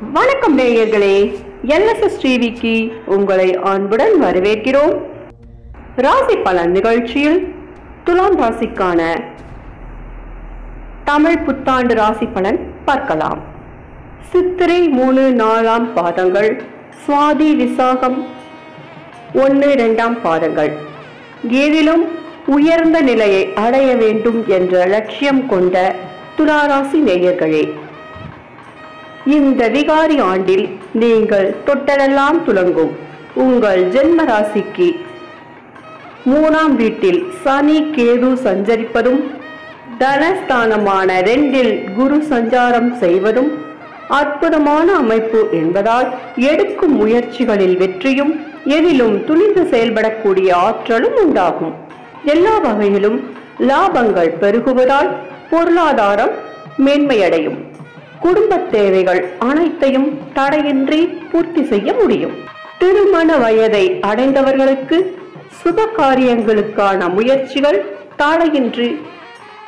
வணக்கம் நேயர்களே எல்எஸ்எஸ் டிவிக்கு உங்களை அன்புடன் வரவேற்கிறோம். ராசி பலன் நிகழ்ச்சியில் துலாம் ராசிக்கான தமிழ் புத்தாண்டு ராசி பலன் பார்க்கலாம். சித்திரை மூணு நாலாம் பாதங்கள் சுவாதி விசாகம் ஒன்று இரண்டாம் பாதங்கள். ஏதிலும் உயர்ந்த நிலையை அடைய வேண்டும் என்ற லட்சியம் கொண்ட துலாராசி நேயர்களே இந்த விகாரி ஆண்டில் நீங்கள் தொட்டதெல்லாம் துலங்கும். உங்கள் ஜென்ம ராசிக்கு மூணாம் வீட்டில் சனி கேது சஞ்சரிப்பதும் தனஸ்தானமான ரெண்டில் குரு சஞ்சாரம் செய்வதும் அற்புதமான அமைப்பு என்பதால் எடுக்கும் முயற்சிகளில் வெற்றியும் எதிலும் துணிந்து செயல்படக்கூடிய ஆற்றலும் உண்டாகும். எல்லா வகையிலும் லாபங்கள் பெருகுவதால் பொருளாதாரம் மேன்மையடையும். குடும்ப தேவைகள் அனைத்தையும் தடையின்றி பூர்த்தி செய்ய முடியும். திருமண வயதை அடைந்தவர்களுக்கு சுப காரியங்களுக்கான முயற்சிகள் தடையின்றி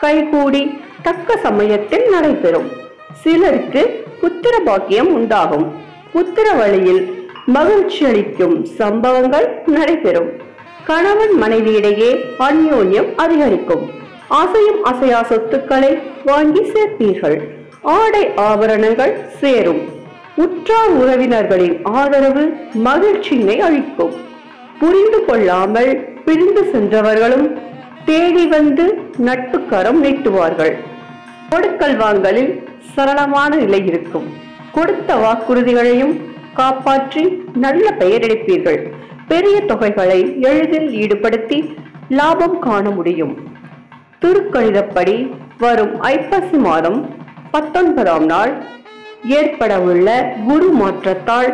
கைகூடி தக்க சமயத்தில் நடைபெறும். சிலருக்கு புத்திர பாக்கியம் உண்டாகும். புத்திர வழியில் மகிழ்ச்சி அளிக்கும் சம்பவங்கள் நடைபெறும். கணவன் மனைவியிடையே அந்யோன்யம் அதிகரிக்கும். அசையும் அசையா சொத்துக்களை வாங்கி சேர்ப்பீர்கள். ஆடை ஆபரணங்கள் சேரும். உற்றார் உறவினர்களின் ஆதரவு மகிழ்ச்சியினை அளிக்கும். புரிந்து கொள்ளாமல் பிரிந்து சென்றவர்களும் தேடி வந்து நட்புக்கரம் நீட்டுவார்கள். கொடுக்கல் வாங்கலில் சரளமான நிலை இருக்கும். கொடுத்த வாக்குறுதிகளையும் காப்பாற்றி நல்ல பெயர் எடுப்பீர்கள். பெரிய தொகைகளை எளிதில் ஈடுபடுத்தி லாபம் காண முடியும். திருக்கணிதப்படி வரும் ஐப்பசி மாதம் பத்தொன்பதாம் நாள் ஏற்படவுள்ள குரு மாற்றத்தால்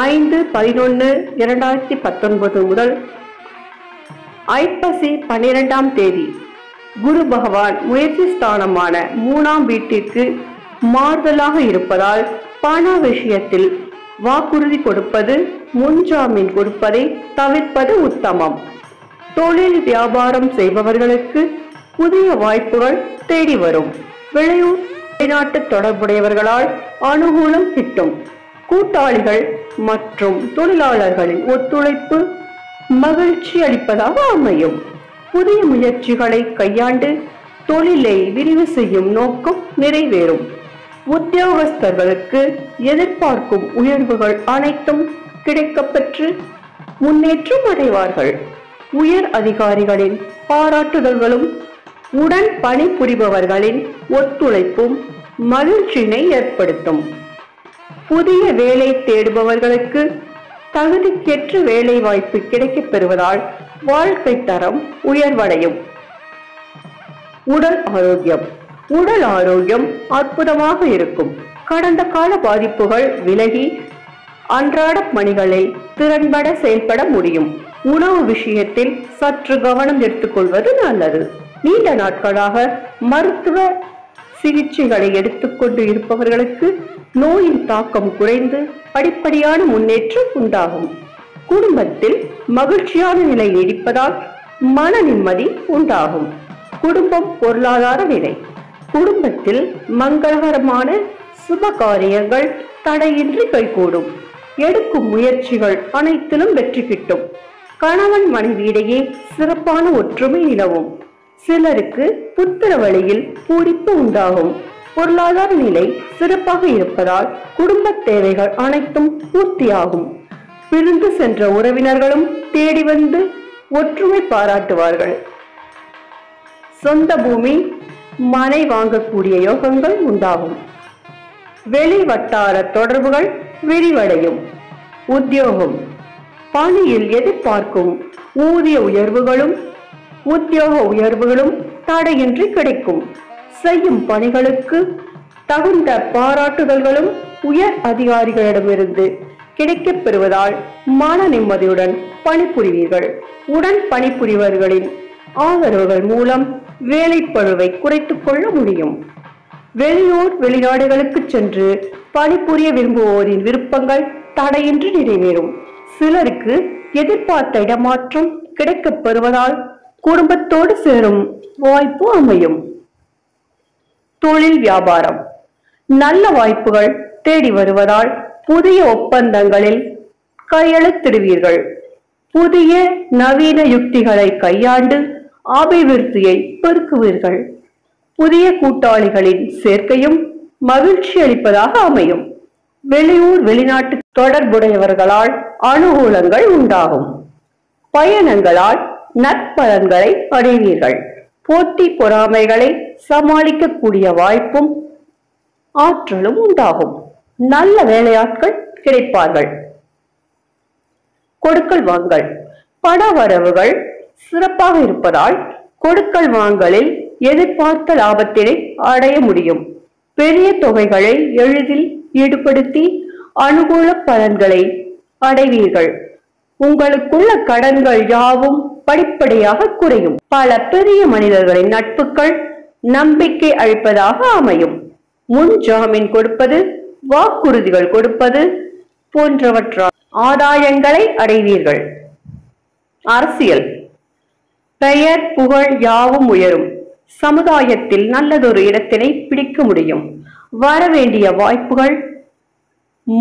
ஐந்து பதினொன்று இரண்டாயிரத்தி பத்தொன்பது முதல் ஐப்பசி பன்னிரெண்டாம் தேதி குரு பகவான் முயற்சி ஸ்தானமான மூணாம் வீட்டிற்கு மாறுதலாக இருப்பதால் பண விஷயத்தில் வாக்குறுதி கொடுப்பது முன்ஜாமீன் கொடுப்பதை தவிர்ப்பது உத்தமம். தொழில் வியாபாரம் செய்பவர்களுக்கு புதிய வாய்ப்புகள் தேடி வரும். வெளியூர் வெளிநாட்டு தொடர்புடையவர்களால் அனுகூலம் கிட்டும். கூட்டாளிகள் மற்றும் தொழிலாளர்களின் ஒத்துழைப்பு மகிழ்ச்சி அளிப்பதாக அமையும். புதிய முயற்சிகளை கையாண்டு தொழிலை விரிவு செய்யும் நோக்கம் நிறைவேறும். உத்தியோகஸ்தர்களுக்கு எதிர்பார்க்கும் உயர்வுகள் அனைத்தும் கிடைக்கப்பெற்று முன்னேற்றம் அடைவார்கள். உயர் அதிகாரிகளின் பாராட்டுதல்களும் உடன் பணிபுரிபவர்களின் ஒத்துழைப்பும் மகிழ்ச்சியினை ஏற்படுத்தும். புதிய வேலை தேடுபவர்களுக்கு தகுதிக்கேற்ற வேலை வாய்ப்பு கிடைக்கப் பெறுவதால் வாழ்க்கை தரம் உயர்வடையும். உடல் ஆரோக்கியம். உடல் ஆரோக்கியம் அற்புதமாக இருக்கும். கடந்த கால பாதிப்புகள் விலகி அன்றாட பணிகளில் திறன்பட செயல்பட முடியும். உணவு விஷயத்தில் சற்று கவனம் எடுத்துக்கொள்வது நல்லது. நீண்ட நாட்களாக மருத்துவ சிகிச்சைகளை எடுத்துக்கொண்டு இருப்பவர்களுக்கு நோயின் தாக்கம் குறைந்து படிப்படியான முன்னேற்றம் உண்டாகும். குடும்பத்தில் மகிழ்ச்சியான நிலை நீடிப்பதால் மன நிம்மதி உண்டாகும். குடும்பம் பொருளாதார நிலை. குடும்பத்தில் மங்களகரமான சுப காரியங்கள் தடையின்றி கைகூடும். எடுக்கும் முயற்சிகள் அனைத்திலும் வெற்றி கிட்டும். கணவன் மனைவியிடையே சிறப்பான ஒற்றுமை நிலவும். சிலருக்கு புத்திர வழியில் பூரிப்பு உண்டாகும். பொருளாதார நிலை சிறப்பாக இருப்பதால் குடும்ப தேவைகள் அனைத்தும் பூர்த்தியாகும். பிரிந்து சென்ற உறவினர்களும் தேடி வந்து ஒற்றுமை பாராட்டுவார்கள். சொந்த பூமி மனை வாங்கக்கூடிய யோகங்கள் உண்டாகும். வெளி வட்டார தொடர்புகள் விரிவடையும். உத்தியோகம் பணியில் எதிர்பார்க்கும் ஊதிய உயர்வுகளும் உத்தியோக உயர்வுகளும் தடையின்றி கிடைக்கும். செய்யும் பணிகளுக்கு தகுந்த பாராட்டுதல்களும் உயர் அதிகாரிகளிடமிருந்து கிடைக்கப் பெறுவதால் மன நிம்மதியுடன் பணிபுரிவீர்கள். உடன் பணிபுரிவர்களின் ஆதரவுகள் மூலம் வேலைப்பழுவை குறைத்துக் கொள்ள முடியும். வெளியூர் வெளிநாடுகளுக்கு சென்று பணிபுரிய விரும்புவோரின் விருப்பங்கள் தடையின்றி நிறைவேறும். சிலருக்கு எதிர்பார்த்த இடமாற்றம் கிடைக்கப் பெறுவதால் குடும்பத்தோடு சேரும் வாய்ப்பு அமையும். தொழில் வியாபாரம். நல்ல வாய்ப்புகள் தேடி வருவதால் புதிய ஒப்பந்தங்களில் கையெழுத்திடுவீர்கள். புதிய நவீன யுக்திகளை கையாண்டு அபிவிருத்தியை பெருக்குவீர்கள். புதிய கூட்டாளிகளின் சேர்க்கையும் மகிழ்ச்சி அளிப்பதாக அமையும். வெளியூர் வெளிநாட்டு தொடர்புடையவர்களால் அனுகூலங்கள் உண்டாகும். பயணங்களால் நற்பலன்களை அடைவீர்கள். போட்டி பொறாமைகளை சமாளிக்கக்கூடிய வாய்ப்பும் ஆற்றலும் உண்டாகும். நல்ல வேலையாட்கள் கிடைப்பார்கள். கொடுக்கல் வாங்கல். பண வரவுகள் சிறப்பாக இருப்பதால் கொடுக்கல் வாங்கலில் எதிர்பார்த்த லாபத்தினை அடைய முடியும். பெரிய தொகைகளை எளிதில் ஈடுபடுத்தி அனுகூல பலன்களை அடைவீர்கள். உங்களுக்குள்ள கடன்கள் யாவும் படிப்படியாக குறையும். பல பெரிய மனிதர்களின் நட்புகள் நம்பிக்கை அளிப்பதாக அமையும். முன் ஜாமீன் கொடுப்பது வாக்குறுதிகள் கொடுப்பது போன்றவற்றால் ஆதாயங்களை அடைவீர்கள். அரசியல். பெயர் புகழ் யாவும் உயரும். சமுதாயத்தில் நல்லதொரு இடத்தினை பிடிக்க முடியும். வரவேண்டிய வாய்ப்புகள்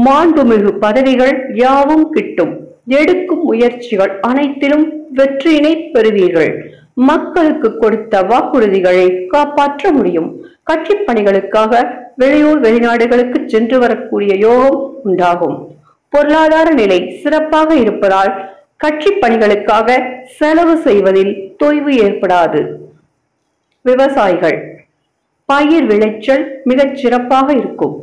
மாண்புமிகு பதவிகள் யாவும் கிட்டும். எடுக்கும் முயற்சிகள் அனைத்திலும் வெற்றியினை பெறுவீர்கள். மக்களுக்கு கொடுத்த வாக்குறுதிகளை காப்பாற்ற முடியும். கட்சி பணிகளுக்காக வெளியூர் வெளிநாடுகளுக்கு சென்று வரக்கூடிய யோகம் உண்டாகும். பொருளாதார நிலை சிறப்பாக இருப்பதால் கட்சி பணிகளுக்காக செலவு செய்வதில் தொய்வு ஏற்படாது. விவசாயிகள் பயிர் விளைச்சல் மிகச் சிறப்பாக இருக்கும்.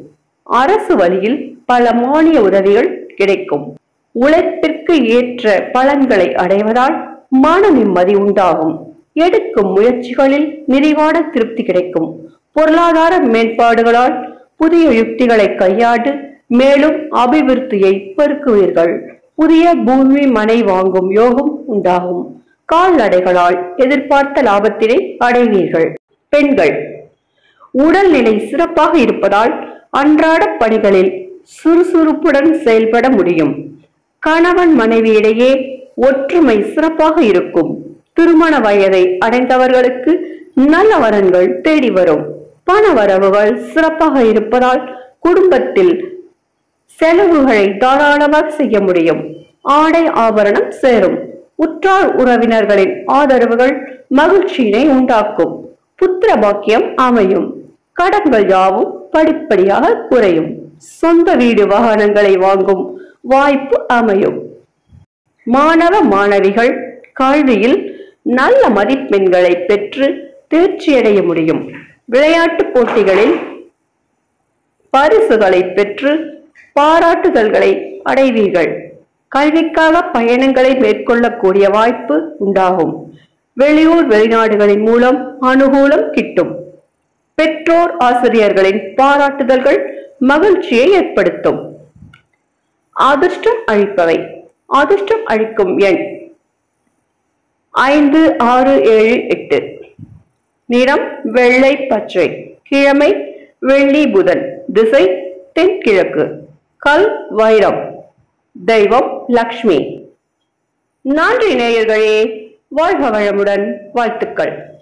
அரசு வழியில் பல மானிய உதவிகள் கிடைக்கும். உழைப்பிற்கு ஏற்ற பலன்களை அடைவதால் மன நிம்மதி உண்டாகும். எடுக்கும் முயற்சிகளில் நிறைவான திருப்தி கிடைக்கும். பொருளாதார மேம்பாடுகளால் புதிய யுக்திகளை கையாண்டு மேலும் அபிவிருத்தியை பெருக்குவீர்கள். புதிய பூமி மனை வாங்கும் யோகம் உண்டாகும். கால்நடைகளால் எதிர்பார்த்த லாபத்தினை அடைவீர்கள். பெண்கள் உடல்நிலை சிறப்பாக இருப்பதால் அன்றாட பணிகளில் சுறுசுறுப்புடன் செயல்பட முடியும். கணவன் மனைவியிடையே ஒற்றுமை சிறப்பாக இருக்கும். திருமண வயதை அடைந்தவர்களுக்கு நல்ல வரன்கள் தேடி வரும். பண வரவுகள் சிறப்பாக இருப்பதால் குடும்பத்தில் செலவுகளை தாராளமாக செய்ய முடியும். ஆடை ஆபரணம் சேரும். உற்றார் உறவினர்களின் ஆதரவுகள் மகிழ்ச்சியினை உண்டாக்கும். புத்திர பாக்கியம் அமையும். கடன்கள் யாவும் படிப்படியாக குறையும். சொந்த வீடு வாகனங்களை வாங்கும் வாய்ப்பு அமையும். மாணவ மாணவிகள் கல்வியில் நல்ல மதிப்பெண்களை பெற்று தேர்ச்சியடைய முடியும். விளையாட்டுப் போட்டிகளில் பரிசுகளை பெற்று பாராட்டுதல்களை அடைவீர்கள். கல்விக்காக பயணங்களை மேற்கொள்ளக்கூடிய வாய்ப்பு உண்டாகும். வெளியூர் வெளிநாடுகளின் மூலம் அனுகூலம் கிட்டும். பெற்றோர் ஆசிரியர்களின் பாராட்டுதல்கள் மகிழ்ச்சியை ஏற்படுத்தும். அதிர்ஷ்டம் அழிப்பவை அதிர்ஷ்டம் அழிக்கும் எண். ஐந்து ஆறு ஏழு எட்டு. நிறம் வெள்ளை பச்சை. கிழமை வெள்ளி புதன். திசை தென்கிழக்கு. கல் வைரம். தெய்வம் லக்ஷ்மி. நன்றி நேயர்களே வாழ்க வளமுடன் வாழ்த்துக்கள்.